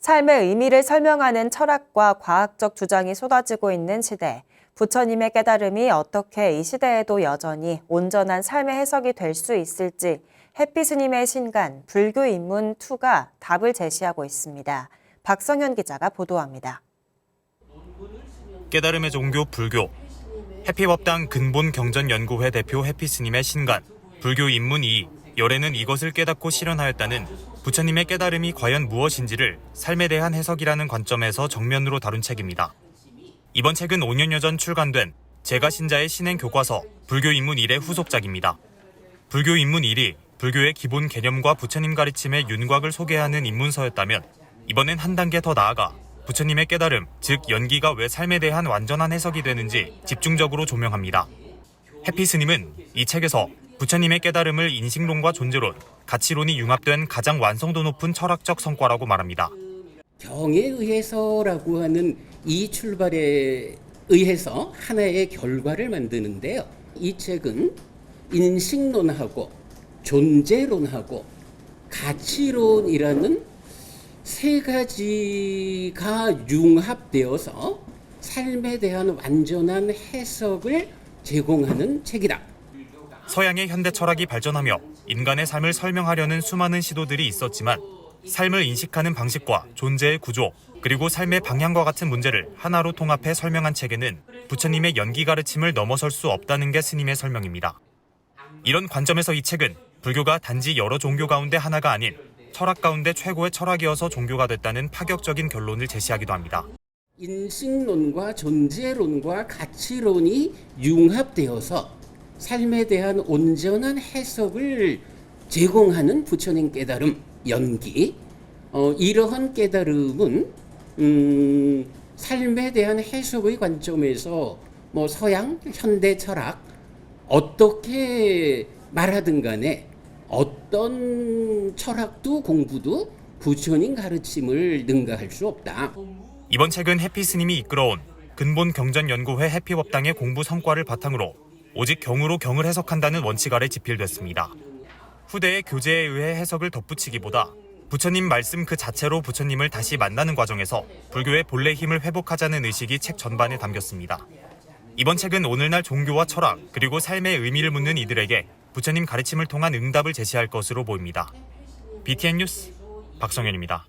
삶의 의미를 설명하는 철학과 과학적 주장이 쏟아지고 있는 시대. 부처님의 깨달음이 어떻게 이 시대에도 여전히 온전한 삶의 해석이 될 수 있을지 해피스님의 신간 불교 입문 2가 답을 제시하고 있습니다. 박성현 기자가 보도합니다. 깨달음의 종교 불교 해피법당 근본 경전연구회 대표 해피스님의 신간 불교 입문 2 열애는 이것을 깨닫고 실현하였다는 부처님의 깨달음이 과연 무엇인지를 삶에 대한 해석이라는 관점에서 정면으로 다룬 책입니다. 이번 책은 5년여 전 출간된 제가 신자의 신행 교과서 불교 입문 1의 후속작입니다. 불교 입문 1이 불교의 기본 개념과 부처님 가르침의 윤곽을 소개하는 입문서였다면 이번엔 한 단계 더 나아가 부처님의 깨달음, 즉 연기가 왜 삶에 대한 완전한 해석이 되는지 집중적으로 조명합니다. 해피 스님은 이 책에서 부처님의 깨달음을 인식론과 존재론, 가치론이 융합된 가장 완성도 높은 철학적 성과라고 말합니다. 경에 의해서라고 하는 이 출발에 의해서 하나의 결과를 만드는데요. 이 책은 인식론하고 존재론하고 가치론이라는 세 가지가 융합되어서 삶에 대한 완전한 해석을 제공하는 책이다. 서양의 현대 철학이 발전하며 인간의 삶을 설명하려는 수많은 시도들이 있었지만 삶을 인식하는 방식과 존재의 구조, 그리고 삶의 방향과 같은 문제를 하나로 통합해 설명한 책에는 부처님의 연기 가르침을 넘어설 수 없다는 게 스님의 설명입니다. 이런 관점에서 이 책은 불교가 단지 여러 종교 가운데 하나가 아닌 철학 가운데 최고의 철학이어서 종교가 됐다는 파격적인 결론을 제시하기도 합니다. 인식론과 존재론과 가치론이 융합되어서 삶에 대한 온전한 해석을 제공하는 부처님 깨달음 연기 어, 이러한 깨달음은 음, 삶에 대한 해석의 관점에서 뭐 서양 현대 철학 어떻게 말하든 간에 어떤 철학도 공부도 부처님 가르침을 능가할 수 없다. 이번 책은 해피스님이 이끌어온 근본 경전 연구회 해피법당의 공부 성과를 바탕으로 오직 경으로 경을 해석한다는 원칙 아래 집필됐습니다. 후대의 교재에 의해 해석을 덧붙이기보다 부처님 말씀 그 자체로 부처님을 다시 만나는 과정에서 불교의 본래 힘을 회복하자는 의식이 책 전반에 담겼습니다. 이번 책은 오늘날 종교와 철학 그리고 삶의 의미를 묻는 이들에게 부처님 가르침을 통한 응답을 제시할 것으로 보입니다. BTN 뉴스 박성현입니다.